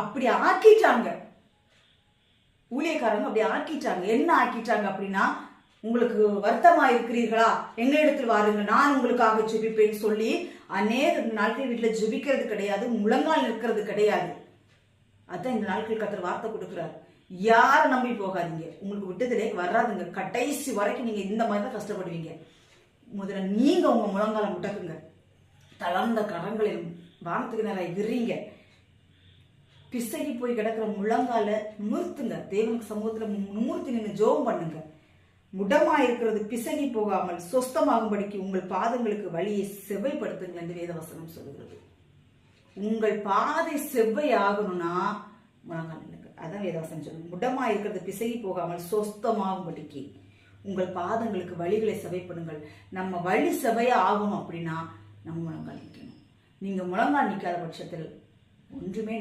அப்படி ஆக்கிட்டாங்க. ஊழியக்காரங்க அப்படி ஆக்கிட்டாங்க. என்ன ஆக்கிட்டாங்க அப்படின்னா உங்களுக்கு வருத்தமா இருக்கிறீர்களா எங்களிடத்தில் வாருங்கள்? நான் உங்களுக்காக ஜெபிப்பேன்னு சொல்லி அநேக நாட்கள் வீட்டில் ஜெபிக்கிறது கிடையாது முழங்கால் நிற்கிறது கிடையாது. அதான் இந்த நாட்கள் கத்தர் வார்த்தை கொடுக்குறாரு. யாரை நம்பி போகாதீங்க. உங்களுக்கு விட்டதிலே வராதுங்க. கடைசி வரைக்கும் நீங்க இந்த மாதிரி தான் கஷ்டப்படுவீங்க. முதல்ல நீங்க உங்க முழங்கால முட்டக்குங்க தளர்ந்த கரங்களில் வானத்துக்கு நேரம் விரிங்க பிசகி போய் கிடக்கிற முழங்கால நிமிர்த்துங்க. தேவனுக்கு சமூகத்துல நிமிர்த்தி நின்று ஜோம் பண்ணுங்க. முடமா இருக்கிறது பிசகி போகாமல் சொஸ்தமாகும்படிக்கு உங்கள் பாதங்களுக்கு வழியை செவ்வைப்படுத்துங்கள் என்று வேதவசனம் சொல்கிறது உங்கள் பாதை செவ்வை ஆகணும்னா முழங்கால் நில்லுங்க அதான் வேதவசனம் சொல்லுங்க முடமா இருக்கிறது பிசகி போகாமல் சொஸ்தமாகும்படிக்கு உங்கள் பாதங்களுக்கு வழிகளை செவைப்படுங்கள் நம்ம வழி செவையா ஆகணும் அப்படின்னா நம்ம முழங்கால் நிற்கணும் நீங்கள் முழங்கால் நிற்காத பட்சத்தில் ஒன்றுமே